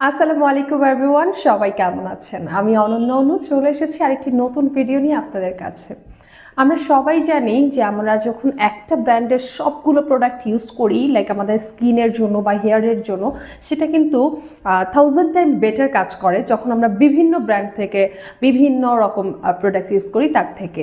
আসসালামু আলাইকুম এভরিওয়ান সবাই কেমন আছেন? আমি অনন্য অনু, চলে এসেছি আরেকটি নতুন ভিডিও নিয়ে আপনাদের কাছে। আমরা সবাই জানি যে আমরা যখন একটা ব্র্যান্ডের সবগুলো প্রোডাক্ট ইউজ করি লাইক আমাদের স্কিনের জন্য বা হেয়ারের জন্য, সেটা কিন্তু থাউজেন্ড টাইম বেটার কাজ করে যখন আমরা বিভিন্ন ব্র্যান্ড থেকে বিভিন্ন রকম প্রোডাক্ট ইউজ করি তার থেকে।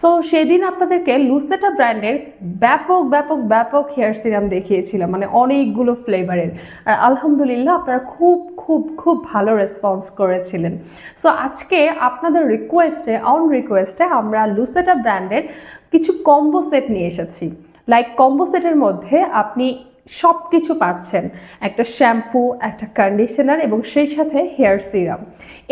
সো সেদিন আপনাদেরকে লুসেটা ব্র্যান্ডের ব্যাপক ব্যাপক ব্যাপক হেয়ার সিরাম দেখিয়েছিলাম মানে অনেকগুলো ফ্লেভারের আর আলহামদুলিল্লাহ আপনারা খুব খুব খুব ভালো রেসপন্স করেছিলেন। সো আজকে আপনাদের রিকোয়েস্টে অন রিকোয়েস্টে আমরা লুসেটা ব্র্যান্ডের কিছু কম্বো সেট নিয়ে এসেছি। লাইক কম্বো সেটের মধ্যে আপনি সব কিছু পাচ্ছেন। একটা শ্যাম্পু, একটা কন্ডিশনার এবং সেই সাথে হেয়ার সিরাম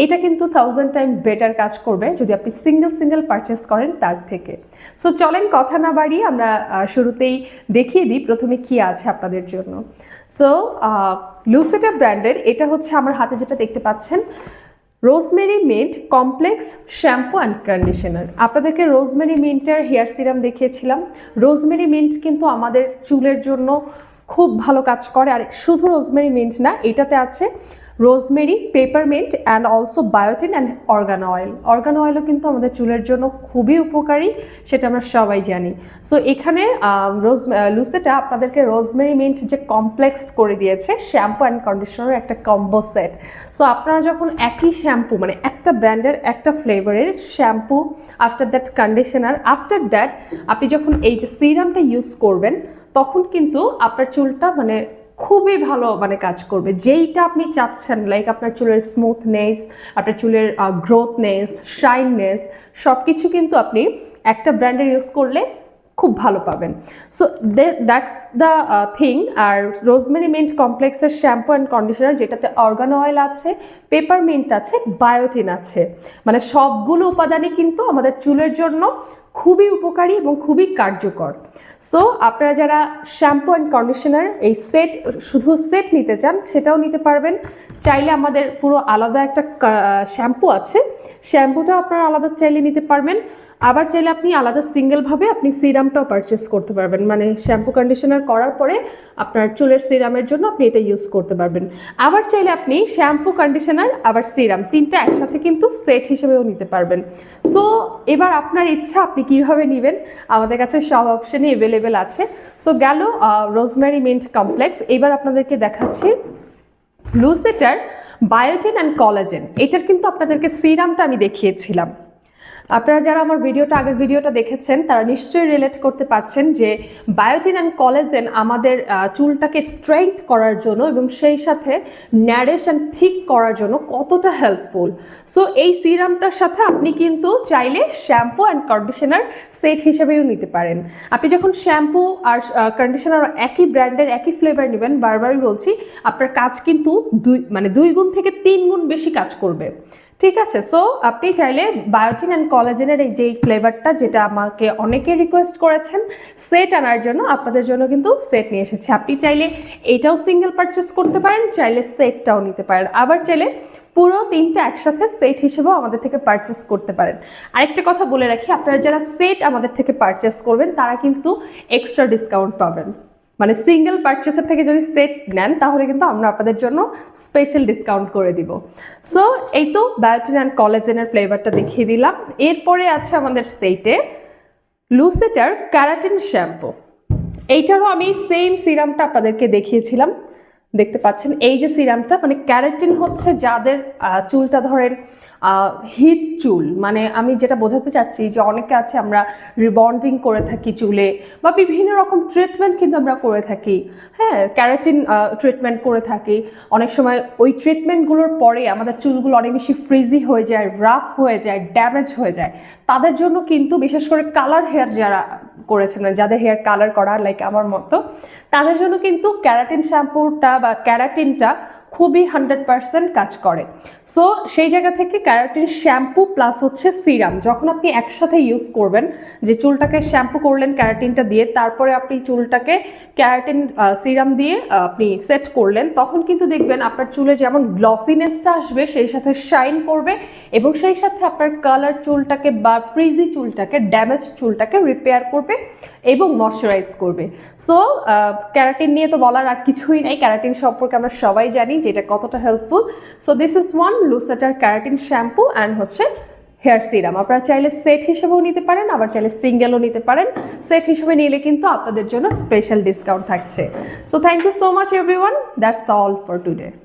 এটা কিন্তু থাউজেন্ড টাইম বেটার কাজ করবে যদি আপনি সিঙ্গেল সিঙ্গেল পারচেস করেন তার থেকে। সো চলেন কথা না বাড়িয়ে আমরা শুরুতেই দেখিয়ে দিই প্রথমে কি আছে আপনাদের জন্য। সো লুসেটা ব্র্যান্ডের এটা হচ্ছে আমার হাতে যেটা দেখতে পাচ্ছেন। Rosemary mint complex shampoo and conditioner. আপনাদেরকে রোজমেরি মিন্টের হেয়ার সিরাম দেখিয়েছিলাম। রোজমেরি মিন্ট কিন্তু আমাদের চুলের জন্য খুব ভালো কাজ করে। আর শুধু রোজমেরি মিন্ট না, এটাতে আছে rosemary peppermint and also biotin and argan oil argan অয়েলও কিন্তু আমাদের চুলের জন্য খুবই উপকারী, সেটা আমরা সবাই জানি। সো এখানে রোজ লুসেটা আপনাদেরকে রোজমেরি মিন্ট যে কমপ্লেক্স করে দিয়েছে শ্যাম্পু অ্যান্ড কন্ডিশনার একটা কম্বো সেট সো আপনারা যখন একই শ্যাম্পু মানে একটা ব্র্যান্ডের একটা ফ্লেভারের shampoo after that conditioner after that আপনি যখন এই যে সিরামটা ইউজ করবেন, তখন কিন্তু আপনার চুলটা মানে খুবই ভালো মানে কাজ করবে। যেইটা আপনি চাচ্ছেন লাইক আপনার চুলের স্মুথনেস আপনার চুলের গ্রোথনেস শাইননেস সব কিছু কিন্তু আপনি একটা ব্র্যান্ডের ইউজ করলে খুব ভালো পাবেন। সো দ্যাটস দ্য থিং আর রোজমেরি মিন্ট কমপ্লেক্সের শ্যাম্পু অ্যান্ড কন্ডিশনার যেটাতে অর্গান অয়েল আছে পেপার মিন্ট আছে বায়োটিন আছে। মানে সবগুলো উপাদানই কিন্তু আমাদের চুলের জন্য খুবই উপকারী এবং খুবই কার্যকর। সো আপনারা যারা শ্যাম্পু অ্যান্ড কন্ডিশনার এই সেট শুধু সেট নিতে চান, সেটাও নিতে পারবেন। চাইলে আমাদের পুরো আলাদা একটা শ্যাম্পু আছে। শ্যাম্পুটাও আপনারা আলাদা চাইলে নিতে পারবেন। আবার চাইলে আপনি আলাদা সিঙ্গেলভাবে আপনি সিরামটাও পারচেস করতে পারবেন। মানে শ্যাম্পু কন্ডিশনার করার পরে আপনার চুলের সিরামের জন্য আপনি এটা ইউজ করতে পারবেন। আবার চাইলে আপনি শ্যাম্পু কন্ডিশনার আবার সিরাম তিনটা একসাথে কিন্তু সেট হিসেবেও নিতে পারবেন। সো এবার আপনার ইচ্ছা আপনি কীভাবে নেবেন? আমাদের কাছে সব অপশনই অ্যাভেলেবেল আছে। সো গেল রোজমেরি মিন্ট কমপ্লেক্স এবার আপনাদেরকে দেখাচ্ছি লুসেটার বায়োটিন অ্যান্ড কলাজেন এটার কিন্তু আপনাদেরকে সিরামটা আমি দেখিয়েছিলাম। আপনারা যারা আমার ভিডিওটা, আগের ভিডিওটা দেখেছেন, তারা নিশ্চয়ই রিলেট করতে পারছেন যে বায়োটিন অ্যান্ড কলেজেন আমাদের চুলটাকে স্ট্রেংথ করার জন্য এবং সেই সাথে ন্যারেশ অ্যান্ড থিক করার জন্য কতটা হেল্পফুল সো এই সিরামটার সাথে আপনি কিন্তু চাইলে শ্যাম্পু অ্যান্ড কন্ডিশনার সেট হিসেবেও নিতে পারেন। আপনি যখন শ্যাম্পু আর কন্ডিশনার একই ব্র্যান্ডের একই ফ্লেভার নেবেন, বারবারই বলছি, আপনার কাজ কিন্তু দুই মানে দুই গুণ থেকে তিন গুণ বেশি কাজ করবে। ঠিক আছে সো আপনি চাইলে বায়োটিন অ্যান্ড কলেজেনের এই যে ফ্লেভারটা যেটা আমাকে অনেকে রিকোয়েস্ট করেছেন সেট আনার জন্য আপনাদের জন্য কিন্তু সেট নিয়ে এসেছে। আপনি চাইলে এটাও সিঙ্গেল পারচেস করতে পারেন, চাইলে সেটটাও নিতে পারেন। আবার চাইলে পুরো তিনটা একসাথে সেট হিসেবেও আমাদের থেকে পারচেস করতে পারেন। আরেকটা কথা বলে রাখি, আপনারা যারা সেট আমাদের থেকে পারচেস করবেন, তারা কিন্তু এক্সট্রা ডিসকাউন্ট পাবেন। মানে সিঙ্গেল পারচেসের থেকে যদি সেট নেন, তাহলে কিন্তু আমরা আপনাদের জন্য স্পেশাল ডিসকাউন্ট করে দিব। সো এই তো বায়োটিন অ্যান্ড কলেজেনের ফ্লেভারটা দেখিয়ে দিলাম। এরপরে আছে আমাদের সেটে লুসেটার ক্যারাটিন শ্যাম্পু এইটারও আমি সেম সিরামটা আপনাদেরকে দেখিয়েছিলাম। দেখতে পাচ্ছেন। এই যে সিরামটা মানে ক্যারাটিন হচ্ছে যাদের চুলটা ধরেন হিট চুল। মানে আমি যেটা বোঝাতে চাচ্ছি যে অনেকে আছে আমরা রিবন্ডিং করে থাকি চুলে বা বিভিন্ন রকম ট্রিটমেন্ট কিন্তু আমরা করে থাকি। হ্যাঁ ক্যারাটিন ট্রিটমেন্ট করে থাকি। অনেক সময় ওই ট্রিটমেন্টগুলোর পরে আমাদের চুলগুলো অনেক বেশি ফ্রিজি হয়ে যায়, রাফ হয়ে যায়, ড্যামেজ হয়ে যায়। তাদের জন্য কিন্তু বিশেষ করে কালার হেয়ার যারা করেছেন মানে যাদের হেয়ার কালার করা লাইক আমার মতো, তাদের জন্য কিন্তু ক্যারাটিন শ্যাম্পুটা বা ক্যারাটিনটা খুবই হান্ড্রেড পার্সেন্ট কাজ করে। সো, সেই জায়গা থেকে ক্যারাটিন শ্যাম্পু প্লাস হচ্ছে সিরাম। যখন আপনি একসাথে ইউজ করবেন, যে চুলটাকে শ্যাম্পু করলেন ক্যারাটিনটা দিয়ে, তারপরে আপনি চুলটাকে ক্যারাটিন সিরাম দিয়ে আপনি সেট করলেন, তখন কিন্তু দেখবেন আপনার চুলে যেমন গ্লসিনেসটা আসবে, সেই সাথে শাইন করবে এবং সেই সাথে আপনার কালার চুলটাকে বা ফ্রিজি চুলটাকে, ড্যামেজ চুলটাকে রিপেয়ার করবে এবং ময়শ্চারাইজ করবে। সো ক্যারাটিন নিয়ে তো বলার আর কিছুই নাই। ক্যারাটিন সম্পর্কে আমরা সবাই জানি। যে এটা কতটা helpful so this is one লুসাটার keratin shampoo and হচ্ছে হেয়ার সিরাম আপনারা চাইলে সেট হিসেবেও নিতে পারেন, আবার চাইলে সিঙ্গেলও নিতে পারেন। সেট হিসেবে নিলে কিন্তু আপনাদের জন্য স্পেশাল ডিসকাউন্ট থাকছে। So thank you so much everyone that's the all for today